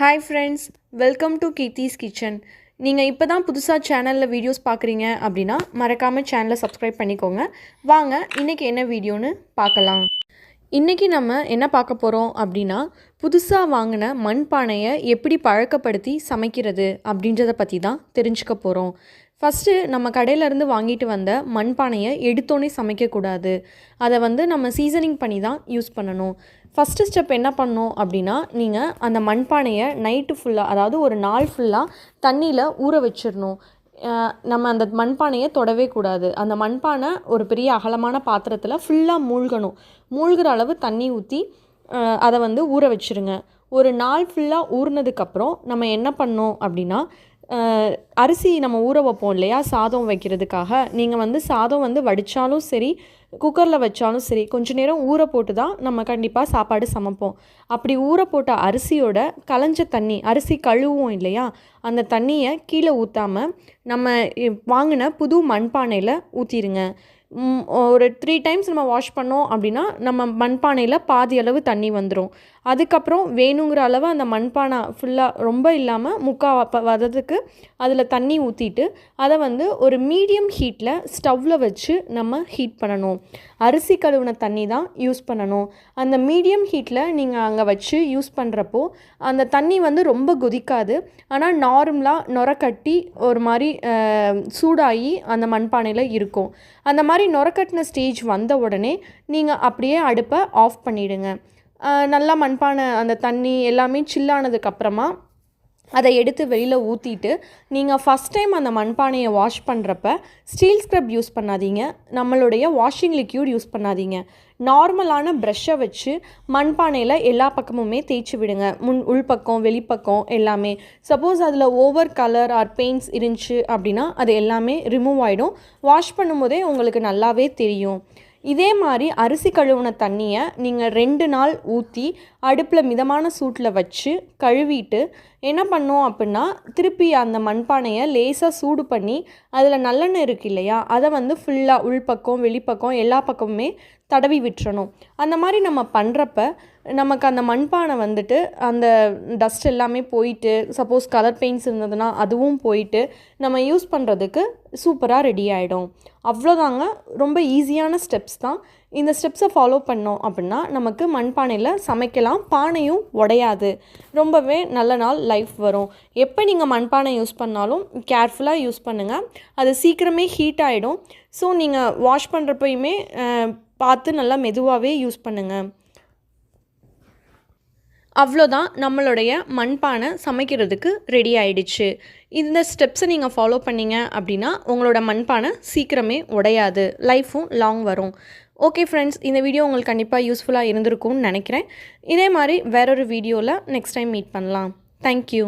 Hi friends welcome to Keerthi's kitchen நீங்கள் இப்போ தான் புதுசாக சேனலில் வீடியோஸ் பார்க்குறீங்க அப்படின்னா மறக்காமல் சேனலை சப்ஸ்கிரைப் பண்ணிக்கோங்க. வாங்க இன்றைக்கி என்ன வீடியோன்னு பார்க்கலாம். இன்றைக்கி நம்ம என்ன பார்க்க போகிறோம் அப்படின்னா புதுசாக வாங்கின மண்பானையை எப்படி பழக்கப்படுத்தி சமைக்கிறது அப்படின்றத பற்றி தான் தெரிஞ்சுக்க போகிறோம் ஃபஸ்ட்டு நம்ம கடையிலேருந்து வாங்கிட்டு வந்த மண்பானையை எடுத்தோன்னே சமைக்கக்கூடாது அதை வந்து நம்ம சீசனிங் பண்ணி தான் யூஸ் பண்ணணும். ஃபஸ்ட்டு ஸ்டெப் என்ன பண்ணோம் அப்படின்னா நீங்கள் அந்த மண்பானையை நைட்டு ஃபுல்லாக அதாவது ஒரு நாள் ஃபுல்லாக தண்ணியில் ஊற வச்சிடணும். நம்ம அந்த மண்பானையை தொடவே கூடாது. அந்த மண்பானை ஒரு பெரிய அகலமான பாத்திரத்தில் ஃபுல்லாக மூழ்கணும். மூழ்கிற அளவு தண்ணி ஊற்றி அதை வந்து ஊற வச்சிருங்க. ஒரு நாள் ஃபுல்லாக ஊறினதுக்கப்புறம் நம்ம என்ன பண்ணோம் அப்படின்னா அரிசி நம்ம ஊற வைப்போம் இல்லையா? சாதம் வைக்கிறதுக்காக. நீங்கள் வந்து சாதம் வந்து வடித்தாலும் சரி குக்கரில் வச்சாலும் சரி கொஞ்ச நேரம் ஊற போட்டு தான் நம்ம கண்டிப்பாக சாப்பாடு சமைப்போம். அப்படி ஊற போட்ட அரிசியோட கலைஞ்ச தண்ணி அரிசி கழுவும் இல்லையா? அந்த தண்ணியை கீழே ஊற்றாமல் நம்ம வாங்கின புது மண்பானையில் ஊற்றிடுங்க ஒரு த்ரீ டைம்ஸ் நம்ம வாஷ் பண்ணோம் அப்படின்னா நம்ம மண்பானையில் பாதி அளவு தண்ணி வந்துடும் அதுக்கப்புறம் வேணுங்கிற அளவு அந்த மண்பானை ஃபுல்லாக ரொம்ப இல்லாமல் முக்கா வர்றதுக்கு வதத்துக்கு அதில் தண்ணி ஊற்றிட்டு அதை வந்து ஒரு மீடியம் ஹீட்டில் ஸ்டவ்வில் வச்சு நம்ம ஹீட் பண்ணணும். அரிசி கழுவின தண்ணி தான் யூஸ் பண்ணணும். அந்த மீடியம் ஹீட்டில் நீங்கள் அங்கே வச்சு யூஸ் பண்ணுறப்போ அந்த தண்ணி வந்து ரொம்ப கொதிக்காது. ஆனால் நார்மலாக நொரக்கட்டி ஒரு மாதிரி சூடாகி அந்த மண்பானையில் இருக்கும். அந்த மாதிரி நுரக்கட்டின ஸ்டேஜ் வந்த உடனே நீங்கள் அப்படியே அடுப்பை ஆஃப் பண்ணிவிடுங்க நல்லா மண்பானை அந்த தண்ணி எல்லாமே சில்லானதுக்கப்புறமா அதை எடுத்து வெளியில் ஊற்றிட்டு நீங்கள் ஃபஸ்ட் டைம் அந்த மண்பானையை வாஷ் பண்ணுறப்ப ஸ்டீல் ஸ்க்ரப் யூஸ் பண்ணாதீங்க. நம்மளுடைய வாஷிங் லிக்யூட் யூஸ் பண்ணாதீங்க. நார்மலான ப்ரெஷ்ஷை வச்சு மண்பானையில் எல்லா பக்கமுமே தேய்ச்சி விடுங்க. முன் உள்பக்கம் வெளிப்பக்கம் எல்லாமே. சப்போஸ் அதில் ஓவர் கலர் ஆர் பெயிண்ட்ஸ் இருந்துச்சு அப்படின்னா அது எல்லாமே ரிமூவ் ஆகிடும் வாஷ் பண்ணும்போதே உங்களுக்கு நல்லாவே தெரியும். இதே மாதிரி அரிசி கழுவுன தண்ணியை நீங்கள் ரெண்டு நாள் ஊற்றி அடுப்பில் மிதமான சூட்டில் வச்சு கழுவிட்டு என்ன பண்ணோம் அப்படின்னா திருப்பி அந்த மண்பானையை லேசாக சூடு பண்ணி அதில் நல்லெண்ணெய் இருக்கு இல்லையா அதை வந்து ஃபுல்லாக உள்பக்கம் வெளிப்பக்கம் எல்லா பக்கமுமே தடவி விட்டுறணும். அந்த மாதிரி நம்ம பண்ணுறப்ப நமக்கு அந்த மண்பானை வந்துட்டு அந்த டஸ்ட் எல்லாமே போயிட்டு சப்போஸ் கலர் பெயிண்ட்ஸ் இருந்ததுன்னா அதுவும் போயிட்டு நம்ம யூஸ் பண்ணுறதுக்கு சூப்பராக ரெடி ஆகிடும் அவ்வளோதாங்க. ரொம்ப ஈஸியான ஸ்டெப்ஸ் தான். இந்த ஸ்டெப்ஸை ஃபாலோ பண்ணோம் அப்படின்னா நமக்கு மண்பானையில் சமைக்கலாம். பானையும் உடையாது. ரொம்பவே நல்ல நாள் லைஃப் வரும். எப்போ நீங்கள் மண்பானை யூஸ் பண்ணாலும் கேர்ஃபுல்லாக யூஸ் பண்ணுங்கள் அது சீக்கிரமே ஹீட் ஆகிடும் ஸோ நீங்கள் வாஷ் பண்ணுறப்பயுமே பார்த்து நல்லா மெதுவாகவே யூஸ் பண்ணுங்கள் அவ்வளோதான் நம்மளுடைய மண்பானை சமைக்கிறதுக்கு ரெடி ஆயிடுச்சு. இந்த ஸ்டெப்ஸை நீங்கள் ஃபாலோ பண்ணிங்க அப்படின்னா உங்களோட மண்பானை சீக்கிரமே உடையாது. லைஃப்பும் லாங் வரும். ஓகே ஃப்ரெண்ட்ஸ் இந்த வீடியோ உங்களுக்கு கண்டிப்பாக யூஸ்ஃபுல்லாக இருந்திருக்கும்னு நினைக்கிறேன். இதே மாதிரி வேறொரு வீடியோவில் நெக்ஸ்ட் டைம் மீட் பண்ணலாம். Thank you